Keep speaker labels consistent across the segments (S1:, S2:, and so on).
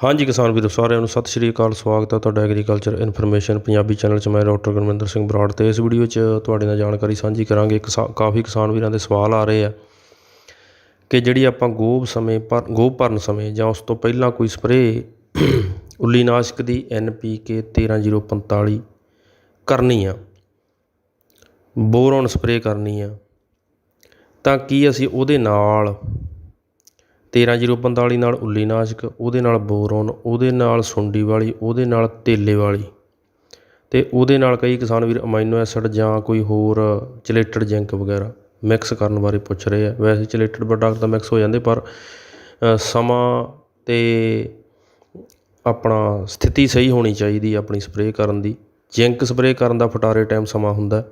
S1: ਹਾਂਜੀ ਕਿਸਾਨ ਵੀਰੋ, ਸਾਰਿਆਂ ਨੂੰ ਸਤਿ ਸ਼੍ਰੀ ਅਕਾਲ, ਸਵਾਗਤ ਹੈ ਤੁਹਾਡਾ ਐਗਰੀਕਲਚਰ ਇਨਫੋਰਮੇਸ਼ਨ ਪੰਜਾਬੀ ਚੈਨਲ 'ਚ। ਮੈਂ ਡਾਕਟਰ ਗੁਰਮਿੰਦਰ ਸਿੰਘ ਬਰਾੜ ਤੇ ਇਸ ਵੀਡੀਓ 'ਚ ਤੁਹਾਡੇ ਨਾਲ ਜਾਣਕਾਰੀ ਸਾਂਝੀ ਕਰਾਂਗੇ। ਕਿਸਾ ਕਾਫੀ ਕਿਸਾਨ ਵੀਰਾਂ ਦੇ ਸਵਾਲ ਆ ਰਹੇ ਆ ਕਿ ਜਿਹੜੀ ਆਪਾਂ ਗੋਭ ਸਮੇਂ ਪਰ, ਗੋਬ ਭਰਨ ਸਮੇਂ ਜਾਂ ਉਸ ਤੋਂ ਪਹਿਲਾਂ ਕੋਈ ਸਪਰੇਅ ਉੱਲੀਨਾਸ਼ਕ ਦੀ NPK 13045 ਕਰਨੀ ਆ, ਬੋਰੋਨ ਸਪਰੇਅ ਕਰਨੀ ਆ, ਤਾਂ ਕੀ ਅਸੀਂ ਉਹਦੇ ਨਾਲ 13045 ਨਾਲ ਉੱਲੀ ਨਾਸ਼ਕ, ਉਹਦੇ ਨਾਲ ਬੋਰੋਨ, ਉਹਦੇ ਨਾਲ ਸੁੰਡੀ ਵਾਲੀ, ਉਹਦੇ ਨਾਲ ਤੇਲੇ ਵਾਲੀ। ਅਤੇ ਉਹਦੇ ਨਾਲ ਕਈ ਕਿਸਾਨ ਵੀਰ ਅਮਾਈਨੋ ਐਸਿਡ ਜਾਂ ਕੋਈ ਹੋਰ ਚਲੇਟਡ ਜ਼ਿੰਕ ਵਗੈਰਾ ਮਿਕਸ ਕਰਨ ਬਾਰੇ ਪੁੱਛ ਰਹੇ ਆ। ਵੈਸੇ ਚਲੇਟਡ ਪ੍ਰੋਡਕਟ ਤਾਂ ਮਿਕਸ ਹੋ ਜਾਂਦੇ, ਪਰ ਸਮਾਂ ਅਤੇ ਆਪਣਾ ਸਥਿਤੀ ਸਹੀ ਹੋਣੀ ਚਾਹੀਦੀ ਆਪਣੀ ਸਪਰੇਅ ਕਰਨ ਦੀ। ਜ਼ਿੰਕ ਸਪਰੇਅ ਕਰਨ ਦਾ ਫਟਾਰੇ ਟਾਈਮ ਸਮਾਂ ਹੁੰਦਾ।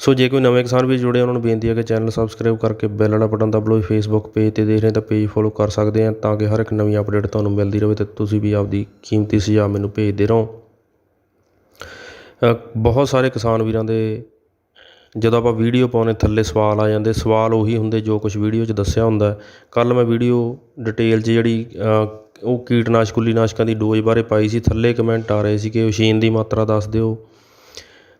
S1: ਸੋ ਜੇ ਕੋਈ ਨਵੇਂ ਕਿਸਾਨ ਵੀ ਜੁੜੇ ਉਹਨਾਂ ਨੂੰ ਬੇਨਤੀ ਹੈ ਕਿ ਚੈਨਲ ਸਬਸਕ੍ਰਾਈਬ ਕਰਕੇ ਬੈਲ ਵਾਲਾ ਬਟਨ ਦਬਾ ਲਓ। ਫੇਸਬੁੱਕ ਪੇਜ ਤੇ ਦੇਖ ਰਹੇ ਤਾਂ ਪੇਜ ਫੋਲੋ ਕਰ ਸਕਦੇ ਆ ਤਾਂ ਕਿ ਹਰ ਇੱਕ ਨਵੀਂ ਅਪਡੇਟ ਤੁਹਾਨੂੰ ਮਿਲਦੀ ਰਹੇ ਤੇ ਤੁਸੀਂ ਵੀ ਆਪਦੀ ਕੀਮਤੀ ਸੁਝਾਅ ਮੈਨੂੰ ਭੇਜਦੇ ਰਹੋ। ਬਹੁਤ ਸਾਰੇ ਕਿਸਾਨ ਵੀਰਾਂ ਦੇ ਜਦੋਂ ਆਪਾਂ ਵੀਡੀਓ ਪਾਉਨੇ ਥੱਲੇ ਸਵਾਲ ਆ ਜਾਂਦੇ। ਸਵਾਲ ਉਹੀ ਹੁੰਦੇ ਜੋ ਕੁਝ ਵੀਡੀਓ 'ਚ ਦੱਸਿਆ ਹੁੰਦਾ। ਕੱਲ ਮੈਂ ਵੀਡੀਓ ਡਿਟੇਲ 'ਚ ਜਿਹੜੀ ਉਹ ਕੀਟਨਾਸ਼ਕ, ਕੁਲੀਨਾਸ਼ਕਾਂ ਦੀ ਡੋਜ਼ ਬਾਰੇ ਪਾਈ ਸੀ। ਥੱਲੇ ਕਮੈਂਟ ਆ ਰਹੇ ਸੀ ਕਿ ਓਸ਼ੀਨ ਦੀ ਮਾਤਰਾ ਦੱਸ ਦਿਓ।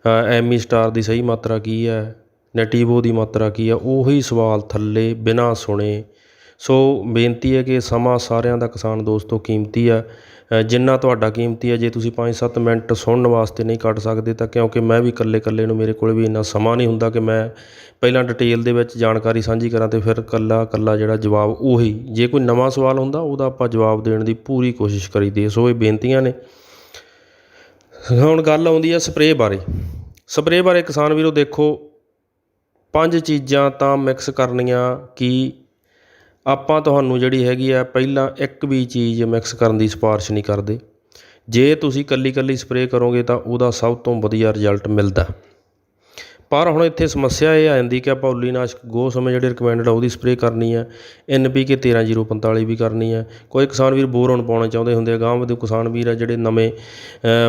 S1: ਐਮੀ ਸਟਾਰ ਦੀ ਸਹੀ ਮਾਤਰਾ ਕੀ ਹੈ? ਨੈਟੀਵੋ ਦੀ ਮਾਤਰਾ ਕੀ ਹੈ? ਉਹੀ ਸਵਾਲ ਥੱਲੇ ਬਿਨਾਂ ਸੁਣੇ। ਸੋ ਬੇਨਤੀ ਹੈ ਕਿ ਸਮਾਂ ਸਾਰਿਆਂ ਦਾ ਕਿਸਾਨ ਦੋਸਤੋ ਕੀਮਤੀ ਹੈ। ਜਿੰਨਾ ਤੁਹਾਡਾ ਕੀਮਤੀ ਹੈ, ਜੇ ਤੁਸੀਂ 5-7 ਮਿੰਟ ਸੁਣਨ ਵਾਸਤੇ ਨਹੀਂ ਕੱਢ ਸਕਦੇ, ਤਾਂ ਕਿਉਂਕਿ ਮੈਂ ਵੀ ਇਕੱਲੇ ਇਕੱਲੇ ਨੂੰ ਮੇਰੇ ਕੋਲ ਵੀ ਇੰਨਾ ਸਮਾਂ ਨਹੀਂ ਹੁੰਦਾ ਕਿ ਮੈਂ ਪਹਿਲਾਂ ਡਿਟੇਲ ਦੇ ਵਿੱਚ ਜਾਣਕਾਰੀ ਸਾਂਝੀ ਕਰਾਂ ਤੇ ਫਿਰ ਇਕੱਲਾ ਇਕੱਲਾ ਜਿਹੜਾ ਜਵਾਬ ਉਹੀ, ਜੇ ਕੋਈ ਨਵਾਂ ਸਵਾਲ ਹੁੰਦਾ, ਉਹਦਾ ਆਪਾਂ ਜਵਾਬ ਦੇਣ ਦੀ ਪੂਰੀ ਕੋਸ਼ਿਸ਼ ਕਰੀਦੀ ਸੋ ਇਹ ਬੇਨਤੀਆਂ ਨੇ। ਹੁਣ ਗੱਲ ਆਉਂਦੀ ਹੈ ਸਪਰੇਅ ਬਾਰੇ। ਸਪਰੇਅ ਬਾਰੇ ਕਿਸਾਨ ਵੀਰੋ ਦੇਖੋ, ਪੰਜ ਚੀਜ਼ਾਂ ਤਾਂ ਮਿਕਸ ਕਰਨੀਆਂ ਕਿ ਆਪਾਂ ਤੁਹਾਨੂੰ ਜਿਹੜੀ ਹੈਗੀ ਆ, ਪਹਿਲਾਂ ਇੱਕ ਵੀ ਚੀਜ਼ ਮਿਕਸ ਕਰਨ ਦੀ ਸਿਫਾਰਿਸ਼ ਨਹੀਂ ਕਰਦੇ। ਜੇ ਤੁਸੀਂ ਕੱਲੀ ਕੱਲੀ ਸਪਰੇਅ ਕਰੋਗੇ ਤਾਂ ਉਹਦਾ ਸਭ ਤੋਂ ਵਧੀਆ ਰਿਜ਼ਲਟ ਮਿਲਦਾ। ਪਰ ਹੁਣ ਇੱਥੇ ਸਮੱਸਿਆ ਇਹ ਆ ਜਾਂਦੀ ਕਿ ਆਪਾਂ ਉੱਲੀਨਾਸ਼ਕ ਗੋ ਸਮੇਂ ਜਿਹੜੇ ਰਿਕਮੈਂਡਡ ਆ, ਉਹਦੀ ਸਪਰੇਅ ਕਰਨੀ ਹੈ NPK 13045 ਵੀ ਕਰਨੀ ਹੈ ਕੋਈ ਕਿਸਾਨ ਵੀਰ ਬੋਰੋਨ ਪਾਉਣਾ ਚਾਹੁੰਦੇ ਹੁੰਦੇ ਆ ਗਾਂਵ ਦੇ ਕਿਸਾਨ ਵੀਰ ਆ ਜਿਹੜੇ ਨਵੇਂ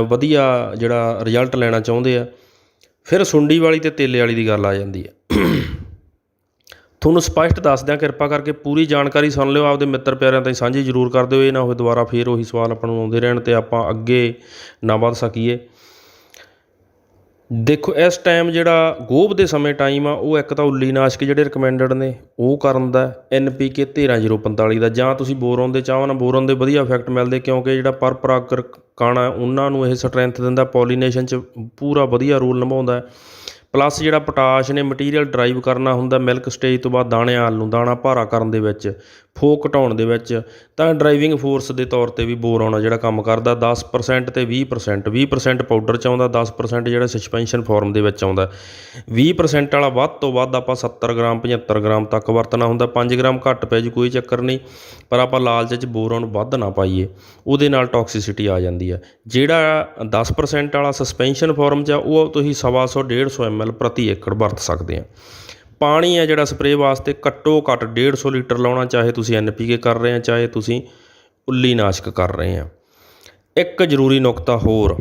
S1: ਵਧੀਆ ਜਿਹੜਾ ਰਿਜ਼ਲਟ ਲੈਣਾ ਚਾਹੁੰਦੇ ਆ, ਫਿਰ ਸੁੰਡੀ ਵਾਲੀ ਤੇ ਤੇਲੇ ਵਾਲੀ ਦੀ ਗੱਲ ਆ ਜਾਂਦੀ ਹੈ ਤੁਹਾਨੂੰ ਸਪਸ਼ਟ ਦੱਸਦਿਆਂ ਕਿਰਪਾ ਕਰਕੇ ਪੂਰੀ ਜਾਣਕਾਰੀ ਸੁਣ ਲਿਓ, ਆਪਦੇ ਮਿੱਤਰ ਪਿਆਰਿਆਂ ਤਾਈਂ ਸਾਂਝੀ ਜ਼ਰੂਰ ਕਰ ਦਿਓ, ਇਹ ਨਾ ਹੋਵੇ ਦੁਬਾਰਾ ਫੇਰ ਉਹੀ ਸਵਾਲ ਆਪਾਂ ਨੂੰ ਆਉਂਦੇ ਰਹਿਣ ਤੇ ਆਪਾਂ ਅੱਗੇ ਨਾ ਵੱਧ ਸਕੀਏ। ਦੇਖੋ, ਇਸ ਟਾਈਮ ਜਿਹੜਾ ਗੋਭ ਦੇ ਸਮੇਂ ਟਾਈਮ ਆ, ਉਹ ਇੱਕ ਤਾਂ ਉੱਲੀ ਨਾਸ਼ਕ ਜਿਹੜੇ ਰਿਕਮੈਂਡਡ ਨੇ, ਉਹ ਕਰਨ ਦਾ NPK 13045 ਦਾ। ਜਾਂ ਤੁਸੀਂ ਬੋਰੋਨ ਦੇ ਚਾਹੋ ਨਾ ਬੋਰੋਨ ਦੇ ਵਧੀਆ ਇਫੈਕਟ ਮਿਲਦੇ, ਕਿਉਂਕਿ ਜਿਹੜਾ ਪਰ ਕਾਣਾ, ਉਹਨਾਂ ਨੂੰ ਇਹ ਸਟਰੈਂਥ ਦਿੰਦਾ ਪੋਲੀਨੇਸ਼ਨ 'ਚ ਪੂਰਾ ਵਧੀਆ ਰੋਲ ਨਿਭਾਉਂਦਾ। ਪਲੱਸ ਜਿਹੜਾ ਪੋਟਾਸ਼ ਨੇ ਮਟੀਰੀਅਲ ਡਰਾਈਵ ਕਰਨਾ ਹੁੰਦਾ ਮਿਲਕ ਸਟੇਜ ਤੋਂ ਬਾਅਦ ਦਾਣਿਆਂ ਵੱਲ ਨੂੰ ਦਾਣਾ ਭਾਰਾ ਕਰਨ ਦੇ ਵਿੱਚ, ਫੋਕ ਘਟਾਉਣ ਦੇ ਵਿੱਚ, ਤਾਂ ਡਰਾਈਵਿੰਗ ਫੋਰਸ ਦੇ ਤੌਰ ਤੇ ਵੀ ਬੋਰੋਨ ਆ ਜਿਹੜਾ ਕੰਮ ਕਰਦਾ 10% ਤੇ 20% 20% ਪਾਊਡਰ ਚ ਆਉਂਦਾ 10% ਜਿਹੜਾ ਸਸਪੈਂਸ਼ਨ ਫਾਰਮ ਦੇ ਵਿੱਚ ਆਉਂਦਾ। 20% ਵਾਲਾ ਵੱਧ ਤੋਂ ਵੱਧ ਆਪਾਂ 70 ਗ੍ਰਾਮ 75 ਗ੍ਰਾਮ ਤੱਕ ਵਰਤਣਾ ਹੁੰਦਾ 5 ਗ੍ਰਾਮ ਘੱਟ ਪੈ ਜੀ, ਕੋਈ ਚੱਕਰ ਨਹੀਂ, ਪਰ ਆਪਾਂ ਲਾਲਚ 'ਚ ਬੋਰੋਨ ਵੱਧ ਨਾ ਪਾਈਏ, ਉਹਦੇ ਨਾਲ ਟੌਕਸਿਸਿਟੀ ਆ ਜਾਂਦੀ ਹੈ। ਜਿਹੜਾ 10% ਵਾਲਾ ਸਸਪੈਂਸ਼ਨ ਫਾਰਮ 'ਚ ਆ, ਉਹ ਤੁਸੀਂ ਸਵਾ ਸੌ 150 ml ਪ੍ਰਤੀ ਏਕੜ ਵਰਤ ਸਕਦੇ ਆ ਪਾਣੀ ਆ ਜਿਹੜਾ ਸਪਰੇਅ ਵਾਸਤੇ ਘੱਟੋ ਘੱਟ 150 ਲੀਟਰ ਲਾਉਣਾ, ਚਾਹੇ ਤੁਸੀਂ ਐਨਪੀਕੇ ਕਰ ਰਹੇ ਆ ਚਾਹੇ ਤੁਸੀਂ ਉੱਲੀ ਨਾਸ਼ਕ ਕਰ ਰਹੇ ਆ ਇੱਕ ਜ਼ਰੂਰੀ ਨੁਕਤਾ ਹੋਰ,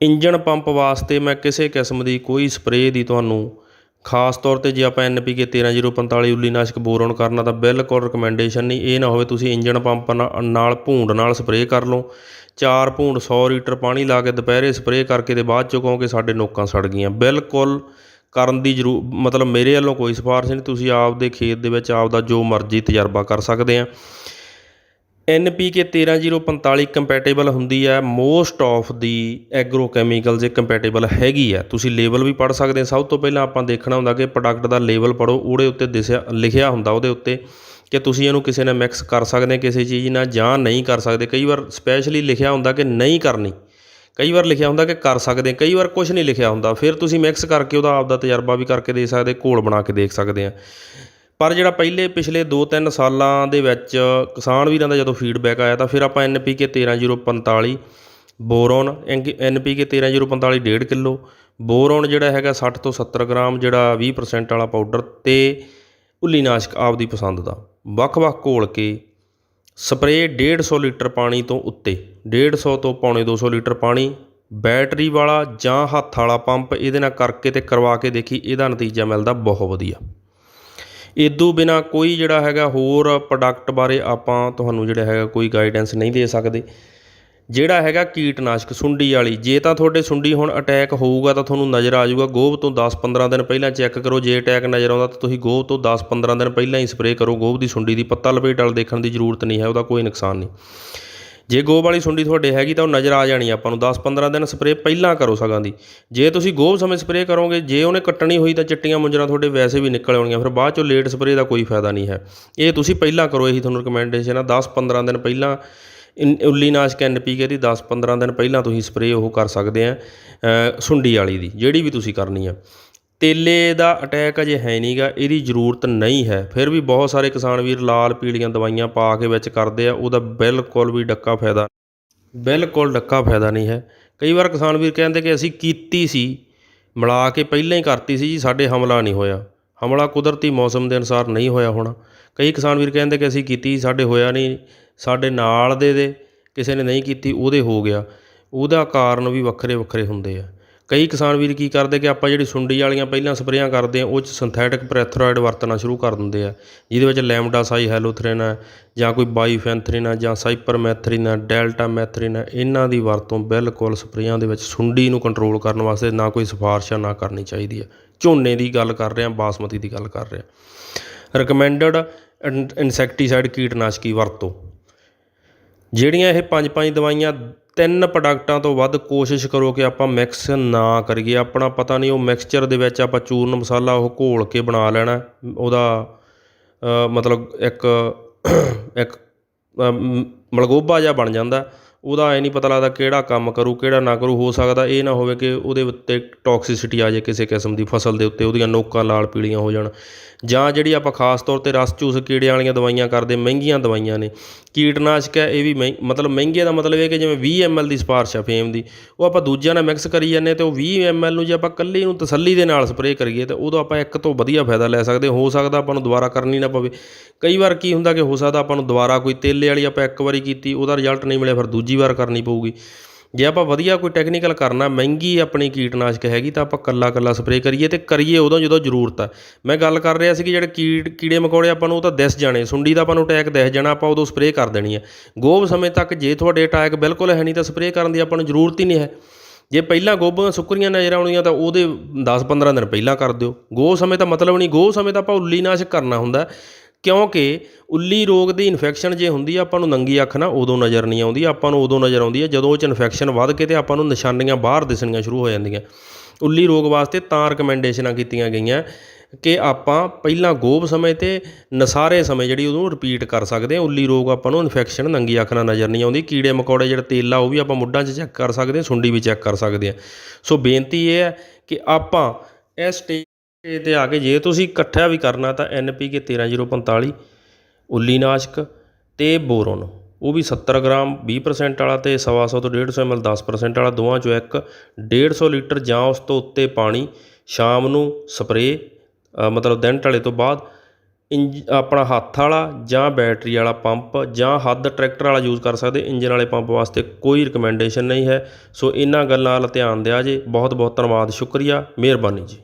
S1: ਇੰਜਣ ਪੰਪ ਵਾਸਤੇ ਮੈਂ ਕਿਸੇ ਕਿਸਮ ਦੀ ਕੋਈ ਸਪਰੇਅ ਦੀ ਤੁਹਾਨੂੰ ਖਾਸ ਤੌਰ ਤੇ ਜੇ ਆਪਾਂ ਐਨਪੀਕੇ 13045 ਉੱਲੀਨਾਸ਼ਕ ਬੋਰੋਨ ਕਰਨਾ ਤਾਂ ਬਿਲਕੁਲ ਰਿਕਮੈਂਡੇਸ਼ਨ ਨਹੀਂ। ਇਹ ਨਾ ਹੋਵੇ ਤੁਸੀਂ ਇੰਜਣ ਪੰਪ ਨਾ- ਨਾਲ ਭੂੰਡ ਨਾਲ ਸਪਰੇਅ ਕਰ ਲਓ। ਚਾਰ ਭੂੰਡ 100 ਲੀਟਰ ਪਾਣੀ ਲਾ ਕੇ ਦੁਪਹਿਰੇ ਸਪਰੇਅ ਕਰਕੇ ਤੇ ਬਾਅਦ ਚੋਂ ਕਿ ਸਾਡੇ ਨੋਕਾਂ ਸੜ ਗਈਆਂ। ਬਿਲਕੁਲ ਕਰਨ ਦੀ ਜ਼ਰੂ ਮਤਲਬ ਮੇਰੇ ਵੱਲੋਂ ਕੋਈ ਸਿਫਾਰਿਸ਼ ਨਹੀਂ। ਤੁਸੀਂ ਆਪਦੇ ਖੇਤ ਦੇ ਵਿੱਚ ਆਪਦਾ ਜੋ ਮਰਜ਼ੀ ਤਜਰਬਾ ਕਰ ਸਕਦੇ ਆ। NPK 13045 ਕੰਪੈਟੀਬਲ ਹੁੰਦੀ ਹੈ most of the agro chemicals ਇਹ ਕੰਪੈਟੀਬਲ ਹੈਗੀ ਆ। ਤੁਸੀਂ ਲੇਬਲ ਵੀ ਪੜ੍ਹ ਸਕਦੇ ਸਭ ਤੋਂ ਪਹਿਲਾਂ ਆਪਾਂ ਦੇਖਣਾ ਹੁੰਦਾ ਕਿ ਪ੍ਰੋਡਕਟ ਦਾ ਲੇਬਲ ਪੜੋ ਉਹਦੇ ਉੱਤੇ ਦਿਸਿਆ ਲਿਖਿਆ ਹੁੰਦਾ ਉਹਦੇ ਉੱਤੇ ਕਿ ਤੁਸੀਂ ਇਹਨੂੰ ਕਿਸੇ ਨਾਲ ਮਿਕਸ ਕਰ ਸਕਦੇ ਕਿਸੇ ਚੀਜ਼ ਨਾਲ ਜਾਂ ਨਹੀਂ ਕਰ ਸਕਦੇ। ਕਈ ਵਾਰ ਸਪੈਸ਼ਲੀ ਲਿਖਿਆ ਹੁੰਦਾ ਕਿ ਨਹੀਂ ਕਰਨੀ। ਕਈ ਵਾਰ ਲਿਖਿਆ ਹੁੰਦਾ ਕਿ ਕਰ ਸਕਦੇ ਕਈ ਵਾਰ ਕੁਝ ਨਹੀਂ ਲਿਖਿਆ ਹੁੰਦਾ। ਫਿਰ ਤੁਸੀਂ ਮਿਕਸ ਕਰਕੇ ਉਹਦਾ ਆਪਦਾ ਤਜਰਬਾ ਵੀ ਕਰਕੇ ਦੇਖ ਸਕਦੇ, ਘੋਲ ਬਣਾ ਕੇ ਦੇਖ ਸਕਦੇ ਆ। ਪਰ ਜਿਹੜਾ ਪਹਿਲੇ ਪਿਛਲੇ 2-3 ਸਾਲਾਂ ਦੇ ਵਿੱਚ ਕਿਸਾਨ ਵੀਰਾਂ ਦਾ ਜਦੋਂ ਫੀਡਬੈਕ ਆਇਆ ਤਾਂ ਫਿਰ ਆਪਾਂ NPK 13045 boron NPK 13045 1.5 kilo, boron ਜਿਹੜਾ ਹੈਗਾ 60 ਤੋਂ 70 ਗ੍ਰਾਮ ਜਿਹੜਾ 20% ਵਾਲਾ ਪਾਊਡਰ ਤੇ ਉੱਲੀਨਾਸ਼ਕ ਆਪਦੀ ਪਸੰਦ ਦਾ। ਵੱਖ-ਵੱਖ ਘੋਲ ਕੇ ਸਪਰੇਅ 150 ਲੀਟਰ ਪਾਣੀ ਤੋਂ ਉੱਤੇ 150 ਤੋਂ ਪੌਣੇ 200 ਲੀਟਰ ਪਾਣੀ, ਬੈਟਰੀ ਵਾਲਾ ਜਾਂ ਹੱਥ ਵਾਲਾ ਪੰਪ ਇਹਦੇ ਨਾਲ ਕਰਕੇ ਤੇ ਕਰਵਾ ਕੇ ਦੇਖੀ, ਇਹਦਾ ਨਤੀਜਾ ਮਿਲਦਾ ਬਹੁਤ ਵਧੀਆ। ਇਦੋਂ ਬਿਨਾ ਕੋਈ ਜਿਹੜਾ ਹੈਗਾ ਹੋਰ ਪ੍ਰੋਡਕਟ ਬਾਰੇ ਆਪਾਂ ਤੁਹਾਨੂੰ ਜਿਹੜਾ ਹੈਗਾ ਕੋਈ ਗਾਈਡੈਂਸ ਨਹੀਂ ਦੇ ਸਕਦੇ। ਜਿਹੜਾ ਹੈਗਾ ਕੀਟਨਾਸ਼ਕ ਸੁੰਡੀ ਵਾਲੀ, ਜੇ ਤਾਂ ਤੁਹਾਡੇ ਸੁੰਡੀ ਹੁਣ ਅਟੈਕ ਹੋਊਗਾ ਤਾਂ ਤੁਹਾਨੂੰ ਨਜ਼ਰ ਆ ਜਾਊਗਾ ਗੋਭ ਤੋਂ 10-15 ਦਿਨ ਪਹਿਲਾਂ ਚੈੱਕ ਕਰੋ, ਜੇ ਅਟੈਕ ਨਜ਼ਰ ਆਉਂਦਾ ਤਾਂ ਤੁਸੀਂ ਗੋਭ ਤੋਂ 10-15 ਦਿਨ ਪਹਿਲਾਂ ਹੀ ਸਪਰੇਅ ਕਰੋ ਗੋਭ ਦੀ ਸੁੰਡੀ ਦੀ ਪੱਤਾ ਲਪੇਟ ਵਾਲ ਦੇਖਣ ਦੀ ਜ਼ਰੂਰਤ ਨਹੀਂ ਹੈ, ਉਹਦਾ ਕੋਈ ਨੁਕਸਾਨ ਨਹੀਂ। ਜੇ ਗੋਭ ਵਾਲੀ ਸੁੰਡੀ ਤੁਹਾਡੇ ਹੈਗੀ ਤਾਂ ਉਹ ਨਜ਼ਰ ਆ ਜਾਣੀ ਆਪਾਂ ਨੂੰ 10-15 ਦਿਨ ਸਪਰੇਅ ਪਹਿਲਾਂ ਕਰੋ ਸਕਾਂ ਦੀ। ਜੇ ਤੁਸੀਂ ਗੋਭ ਸਮੇਂ ਸਪਰੇਅ ਕਰੋਗੇ, ਜੇ ਉਹਨੇ ਕੱਟਣੀ ਹੋਈ ਤਾਂ ਚਿੱਟੀਆਂ ਮੁੰਜਰਾਂ ਤੁਹਾਡੇ ਵੈਸੇ ਵੀ ਨਿਕਲ ਆਉਣਗੀਆਂ, ਫਿਰ ਬਾਅਦ ਚੋਂ ਲੇਟ ਸਪਰੇਅ ਦਾ ਕੋਈ ਫਾਇਦਾ ਨਹੀਂ ਹੈ। ਇਹ ਤੁਸੀਂ ਪਹਿਲਾਂ ਕਰੋ, ਇਹੀ ਤੁਹਾਨੂੰ ਰਿਕਮੈਂਡੇਸ਼ਨ ਆ 10-15 ਦਿਨ ਪਹਿਲਾਂ ਇਨ- ਉੱਲੀਨਾਸ਼ਕ ਐਨਪੀਕੇ ਦੀ 10-15 ਦਿਨ ਪਹਿਲਾਂ ਤੁਸੀਂ ਸਪਰੇਅ ਉਹ ਕਰ ਸਕਦੇ ਆ ਸੁੰਡੀ ਵਾਲੀ ਦੀ, ਜਿਹੜੀ ਵੀ ਤੁਸੀਂ ਕਰਨੀ ਆ। ਤੇਲੇ ਦਾ ਅਟੈਕ ਅਜੇ ਹੈ ਨਹੀਂਗਾ ਇਹਦੀ ਜ਼ਰੂਰਤ ਨਹੀਂ ਹੈ। ਫਿਰ ਵੀ ਬਹੁਤ ਸਾਰੇ ਕਿਸਾਨ ਵੀਰ ਲਾਲ ਪੀਲੀਆਂ ਦਵਾਈਆਂ ਪਾ ਕੇ ਵਿੱਚ ਕਰਦੇ ਆ, ਉਹਦਾ ਬਿਲਕੁਲ ਵੀ ਡੱਕਾ ਫਾਇਦਾ ਬਿਲਕੁਲ ਡੱਕਾ ਫਾਇਦਾ ਨਹੀਂ ਹੈ। ਕਈ ਵਾਰ ਕਿਸਾਨ ਵੀਰ ਕਹਿੰਦੇ ਕਿ ਅਸੀਂ ਕੀਤੀ ਸੀ, ਮਿਲਾ ਕੇ ਪਹਿਲਾਂ ਹੀ ਕਰਤੀ ਸੀ ਜੀ, ਸਾਡੇ ਹਮਲਾ ਨਹੀਂ ਹੋਇਆ। ਹਮਲਾ ਕੁਦਰਤੀ ਮੌਸਮ ਦੇ ਅਨੁਸਾਰ ਨਹੀਂ ਹੋਇਆ ਹੋਣਾ। ਕਈ ਕਿਸਾਨ ਵੀਰ ਕਹਿੰਦੇ ਕਿ ਅਸੀਂ ਕੀਤੀ ਸਾਡੇ ਹੋਇਆ ਨਹੀਂ, ਸਾਡੇ ਨਾਲ ਦੇ ਦੇ, ਕਿਸੇ ਨੇ ਨਹੀਂ ਕੀਤੀ, ਉਹਦੇ ਹੋ ਗਿਆ। ਉਹਦਾ ਕਾਰਨ ਵੀ ਵੱਖਰੇ ਵੱਖਰੇ ਹੁੰਦੇ ਆ। ਕਈ ਕਿਸਾਨ ਵੀਰ ਕੀ ਕਰਦੇ ਕਿ ਆਪਾਂ ਜਿਹੜੀ ਸੁੰਡੀ ਵਾਲੀਆਂ ਪਹਿਲਾਂ ਸਪਰੇਆਂ ਕਰਦੇ ਆ ਉਹ ਚ ਸਿੰਥੈਟਿਕ ਪ੍ਰੈਥਰੋਇਡ ਵਰਤਣਾ ਸ਼ੁਰੂ ਕਰ ਦਿੰਦੇ ਆ। ਜਿਹਦੇ ਵਿੱਚ ਲੈਮਡਾ ਸਾਈ ਹੈਲੋਥ੍ਰਿਨ ਹੈ ਜਾਂ ਕੋਈ ਬਾਈਫੈਂਥਰਿਨ ਹੈ ਜਾਂ ਸਾਈਪਰਮੈਥਰਿਨ ਹੈ ਡੈਲਟਾ ਮੈਥਰਿਨ ਹੈ ਇਹਨਾਂ ਦੀ ਵਰਤੋਂ ਬਿਲਕੁਲ ਸਪਰੇਆਂ ਦੇ ਵਿੱਚ ਸੁੰਡੀ ਨੂੰ ਕੰਟਰੋਲ ਕਰਨ ਵਾਸਤੇ ਨਾ ਕੋਈ ਸਿਫਾਰਿਸ਼ ਨਾ ਕਰਨੀ ਚਾਹੀਦੀ ਹੈ ਝੋਨੇ ਦੀ ਗੱਲ ਕਰ ਰਹੇ ਹਾਂ, ਬਾਸਮਤੀ ਦੀ ਗੱਲ ਕਰ ਰਹੇ ਹਾਂ। ਰეკਮੈਂਡਡ ਇਨਸੈਕਟੀਸਾਈਡ ਕੀਟਨਾਸ਼ਕੀ ਵਰਤੋ। ਜਿਹੜੀਆਂ ਇਹ ਪੰਜ ਪੰਜ ਦਵਾਈਆਂ ਤਿੰਨ ਪ੍ਰੋਡਕਟਾਂ ਤੋਂ ਵੱਧ ਕੋਸ਼ਿਸ਼ ਕਰੋ ਕਿ ਆਪਾਂ ਮਿਕਸ ਨਾ ਕਰੀਏ। ਆਪਣਾ ਪਤਾ ਨਹੀਂ ਉਹ ਮਿਕਸਚਰ ਦੇ ਵਿੱਚ ਆਪਾਂ ਚੂਰਨ ਮਸਾਲਾ ਉਹ ਘੋਲ ਕੇ ਬਣਾ ਲੈਣਾ। ਉਹਦਾ ਮਤਲਬ ਇੱਕ ਇੱਕ ਮਲਗੋਬਾ ਜਿਹਾ ਬਣ ਜਾਂਦਾ। ਉਹਦਾ ਐ ਨਹੀਂ ਪਤਾ ਲੱਗਦਾ ਕਿਹੜਾ ਕੰਮ ਕਰੂ, ਕਿਹੜਾ ਨਾ ਕਰੂ, ਹੋ ਸਕਦਾ ਇਹ ਨਾ ਹੋਵੇ ਕਿ ਉਹਦੇ ਉੱਤੇ ਟੌਕਸਿਸਿਟੀ ਆ ਜਾਏ ਕਿਸੇ ਕਿਸਮ ਦੀ ਫਸਲ ਦੇ ਉੱਤੇ, ਉਹਦੀਆਂ ਨੋਕਾਂ ਲਾਲ ਪੀਲੀਆਂ ਹੋ ਜਾਣ। ਜਾਂ ਜਿਹੜੀ ਆਪਾਂ ਖਾਸ ਤੌਰ ਤੇ ਰਸ ਚੂਸ ਕੀੜਿਆਂ ਵਾਲੀਆਂ ਦਵਾਈਆਂ ਕਰਦੇ, ਮਹਿੰਗੀਆਂ ਦਵਾਈਆਂ ਨੇ, ਕੀਟਨਾਸ਼ਕ ਹੈ, ਇਹ ਵੀ ਮਹਿ, ਮਤਲਬ ਮਹਿੰਗੇ ਦਾ ਮਤਲਬ ਇਹ ਕਿ ਜਿਵੇਂ 20 ml ਦੀ ਸਿਫਾਰਿਸ਼ ਆ ਫੇਮ ਦੀ, ਉਹ ਆਪਾਂ ਦੂਜਿਆਂ ਨਾਲ ਮਿਕਸ ਕਰੀ ਜਾਂਦੇ ਤੇ ਉਹ 20 ml ਨੂੰ ਜੇ ਆਪਾਂ ਇਕੱਲੀ ਨੂੰ ਤਸੱਲੀ ਦੇ ਨਾਲ ਸਪਰੇਅ ਕਰੀਏ ਤੇ ਉਦੋਂ ਆਪਾਂ ਇੱਕ ਤੋਂ ਵਧੀਆ ਫਾਇਦਾ ਲੈ ਸਕਦੇ ਹੋ। ਸਕਦਾ ਆਪਾਂ ਨੂੰ ਦੁਬਾਰਾ ਕਰਨੀ ਨਾ ਪਵੇ। ਕਈ ਵਾਰ ਕੀ ਹੁੰਦਾ ਕਿ ਹੋ ਸਕਦਾ ਆਪਾਂ ਨੂੰ ਦੁਬਾਰਾ ਕੋਈ ਤੇਲੇ ਵਾਲੀ ਆਪਾਂ ਇੱਕ ਵਾਰੀ ਕੀਤੀ, ਉਹਦਾ ਰਿਜ਼ਲਟ ਨਹੀਂ ਮਿਲਿਆ, ਫਿਰ ਦੂਜੀ ਵਾਰ ਕਰਨੀ ਪਊਗੀ। ਜੇ ਆਪਾਂ ਵਧੀਆ ਕੋਈ ਟੈਕਨੀਕਲ ਕਰਨਾ, ਮਹਿੰਗੀ ਆਪਣੀ ਕੀਟਨਾਸ਼ਕ ਹੈਗੀ, ਤਾਂ ਆਪਾਂ ਕੱਲਾ ਕੱਲਾ ਸਪਰੇਅ ਕਰੀਏ ਤੇ ਕਰੀਏ ਉਦੋਂ ਜਦੋਂ ਜ਼ਰੂਰਤ ਆ। ਮੈਂ ਗੱਲ ਕਰ ਰਿਹਾ ਸੀ ਕਿ ਜਿਹੜੇ ਕੀੜ ਕੀੜੇ ਮਕੌੜੇ ਆਪਾਂ ਨੂੰ ਉਹ ਤਾਂ ਦਿਸ ਜਾਣੇ, ਸੁੰਡੀ ਦਾ ਆਪਾਂ ਨੂੰ ਅਟੈਕ ਦਿਸ ਜਾਣਾ, ਆਪਾਂ ਉਦੋਂ ਸਪਰੇਅ ਕਰ ਦੇਣੀ ਹੈ ਗੋਬ ਸਮੇਂ ਤੱਕ ਜੇ ਤੁਹਾਡੇ ਅਟੈਕ ਬਿਲਕੁਲ ਹੈ ਨਹੀਂ, ਤਾਂ ਸਪਰੇਅ ਕਰਨ ਦੀ ਆਪਾਂ ਨੂੰ ਜ਼ਰੂਰਤ ਹੀ ਨਹੀਂ ਹੈ। ਜੇ ਪਹਿਲਾਂ ਗੋਭੀਆਂ, ਸੁੱਕਰੀਆਂ ਨਜ਼ਰ ਆਉਣੀਆਂ, ਤਾਂ ਉਹਦੇ 10-15 ਦਿਨ ਪਹਿਲਾਂ ਕਰ ਦਿਓ। ਗੋ ਸਮੇਂ ਤਾਂ ਮਤਲਬ ਨਹੀਂ ਗੋ ਸਮੇਂ ਤਾਂ ਆਪਾਂ ਉੱਲੀ ਉੱਲੀਨਾਸ਼ਕ ਕਰਨਾ ਹੁੰਦਾ। ਕਿਉਂਕਿ ਉੱਲੀ ਰੋਗ ਦੀ ਇਨਫੈਕਸ਼ਨ ਜੇ ਹੁੰਦੀ ਆ, ਆਪਾਂ ਨੂੰ ਨੰਗੀ ਅੱਖ ਨਾ ਉਦੋਂ ਨਜ਼ਰ ਨਹੀਂ ਆਉਂਦੀ, ਆਪਾਂ ਨੂੰ ਉਦੋਂ ਨਜ਼ਰ ਆਉਂਦੀ ਹੈ ਜਦੋਂ ਉਹ ਚ ਇਨਫੈਕਸ਼ਨ ਵੱਧ ਕੇ ਤੇ ਆਪਾਂ ਨੂੰ ਨਿਸ਼ਾਨੀਆਂ ਬਾਹਰ ਦਿਸਣੀਆਂ ਸ਼ੁਰੂ ਹੋ ਜਾਂਦੀਆਂ। ਉੱਲੀ ਰੋਗ ਵਾਸਤੇ ਤਾਂ ਰეკਮੈਂਡੇਸ਼ਨਾਂ ਕੀਤੀਆਂ ਗਈਆਂ ਕਿ ਆਪਾਂ ਪਹਿਲਾਂ ਗੋਭ ਸਮੇਂ ਤੇ ਨਸਾਰੇ ਸਮੇਂ ਜਿਹੜੀ ਉਹਨੂੰ ਰਿਪੀਟ ਕਰ ਸਕਦੇ ਹਾਂ ਉੱਲੀ ਰੋਗ ਆਪਾਂ ਨੂੰ ਇਨਫੈਕਸ਼ਨ ਨੰਗੀ ਅੱਖ ਨਾਲ ਨਜ਼ਰ ਨਹੀਂ ਆਉਂਦੀ। ਕੀੜੇ ਮਕੌੜੇ ਜਿਹੜਾ ਤੇਲਾ ਉਹ ਵੀ ਆਪਾਂ ਮੁੱਢਾਂ 'ਚ ਚੈੱਕ ਕਰ ਸਕਦੇ ਹਾਂ ਸੁੰਡੀ ਵੀ ਚੈੱਕ ਕਰ ਸਕਦੇ ਹਾਂ ਸੋ ਬੇਨਤੀ ਇਹ ਹੈ ਕਿ ਆਪਾਂ ਇਸ ਸਟੇਜ ਤੇ ਆ ਕੇ ਜੇ ਤੁਸੀਂ ਇਕੱਠਾ ਵੀ ਕਰਨਾ ਤਾਂ NPK 13045 ਉੱਲੀਨਾਸ਼ਕ ਤੇ ਬੋਰੋਨ, ਉਹ ਵੀ 70 ਗ੍ਰਾਮ 20% ਵਾਲਾ ਤੇ 125 ਤੋਂ 150 ml 10% ਵਾਲਾ ਦੋਵਾਂ ਚੋਂ ਇੱਕ 150 ਲੀਟਰ ਜਾਂ ਉਸ ਤੋਂ ਉੱਤੇ ਪਾਣੀ ਸ਼ਾਮ ਨੂੰ ਸਪਰੇਅ ਮਤਲਬ ਦਿਨ ਢਲੇ ਤੋਂ ਬਾਅਦ ਇੰਜ ਆਪਣਾ ਹੱਥ ਵਾਲਾ ਜਾਂ ਬੈਟਰੀ ਵਾਲਾ ਪੰਪ ਜਾਂ ਹੱਦ ਟਰੈਕਟਰ ਵਾਲਾ ਯੂਜ਼ ਕਰ ਸਕਦੇ ਇੰਜਨ ਵਾਲੇ ਪੰਪ ਵਾਸਤੇ ਕੋਈ ਰਿਕਮੈਂਡੇਸ਼ਨ ਨਹੀਂ ਹੈ। ਸੋ ਇਹਨਾਂ ਗੱਲਾਂ ਵੱਲ ਧਿਆਨ ਦਿਆ ਜੇ। ਬਹੁਤ ਬਹੁਤ ਧੰਨਵਾਦ, ਸ਼ੁਕਰੀਆ, ਮਿਹਰਬਾਨੀ ਜੀ।